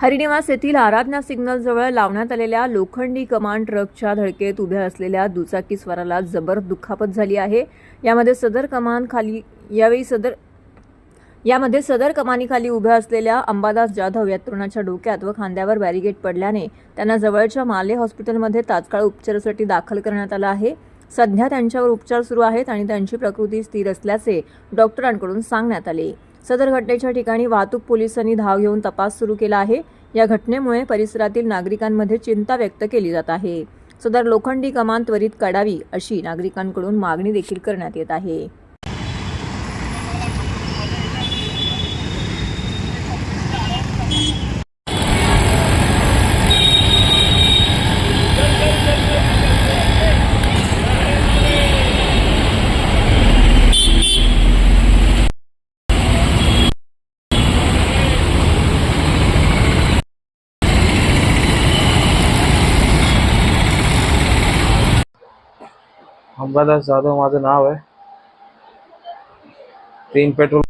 हरिनिवास येथील आराधना सिग्नलजवळ लावण्यात आलेल्या लोखंडी कमान ट्रकच्या धडकेत उभ्या असलेल्या दुचाकीस्वाराला जबर दुखापत झाली आहे. यामध्ये सदर कमान खाली यावेळी सदर यामध्ये सदर कमानीखाली उभ्या असलेल्या अंबादास जाधव या तरुणाच्या डोक्यात व खांद्यावर बॅरिगेट पडल्याने त्यांना जवळच्या माले हॉस्पिटलमध्ये तात्काळ उपचारासाठी दाखल करण्यात आलं आहे. सध्या त्यांच्यावर उपचार सुरू आहेत आणि त्यांची प्रकृती स्थिर असल्याचे डॉक्टरांकडून सांगण्यात आले. सदर घटनेच्या ठिकाणी वाहतूक पोलिसांनी धाव घेऊन तपास सुरू केला आहे. या घटनेमुळे परिसरातील नागरिकांमध्ये चिंता व्यक्त केली जात आहे. सदर लोखंडी कमान त्वरित काढावी अशी नागरिकांकडून मागणी देखील करण्यात येत आहे. अंबादास जाधव माझं नाव आहे तीन पेट्रोल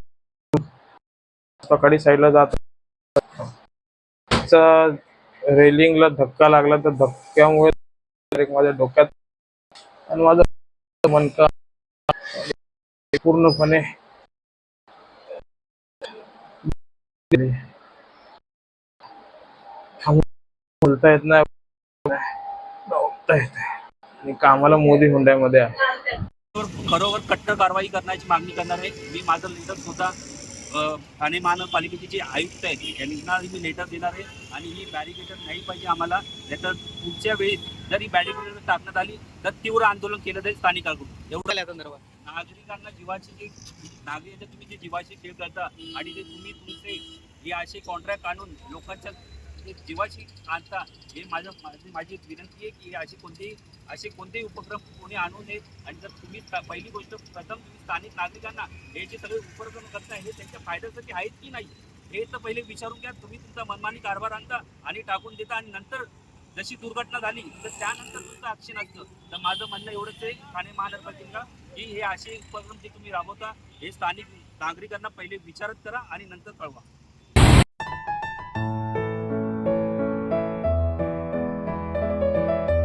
सकाळी साईडला जात रेलिंगला धक्का लागला तर धक्क्यामुळे माझ्या डोक्यात आणि माझा मनका पूर्णपणे बोलता येत नाही बोलता येत नाही. आणि कामाला मोदी हुंड्यामध्ये आहे. खरोखर कट्टर कारवाई करण्याची मागणी करणार आहे. मी माझं लेटर सुद्धा अ, ठाणे महानगरपालिकेचे जे आयुक्त आहेत यांना मी लेटर देणार आहे. आणि ही बॅरिकेटर नाही पाहिजे आम्हाला. नाहीतर पुढच्या वेळी जर ही बॅरिकेटर टाकण्यात आली तर तीव्र आंदोलन केलं जाईल स्थानिकांकडून. एवढं या संदर्भात नागरिकांना जीवाची जे नागरिकांचे तुम्ही जे जीवाशी खेळ करता आणि जे तुम्ही तुमचे हे असे कॉन्ट्रॅक्ट आणून लोकांच्या जे जीवाशी आणता हे माझं माझी माझी विनंती आहे की असे कोणतेही असे कोणतेही उपक्रम कोणी आणू नये. आणि जर तुम्ही पहिली गोष्ट प्रथम तुम्ही स्थानिक नागरिकांना हे जे सगळे उपक्रम करताय हे त्यांच्या फायद्यासाठी आहेत की नाही हे तर पहिले विचारून घ्या. तुम्ही तुमचा मनमानी कारभार आणता आणि टाकून देता. आणि नंतर जशी दुर्घटना झाली तर त्यानंतर तुमचं ॲक्शन असतं. तर माझं म्हणणं एवढंच आहे ठाणे महानगरपालिका की हे असे उपक्रम जे तुम्ही राबवता हे स्थानिक नागरिकांना पहिले विचारत करा आणि नंतर कळवा.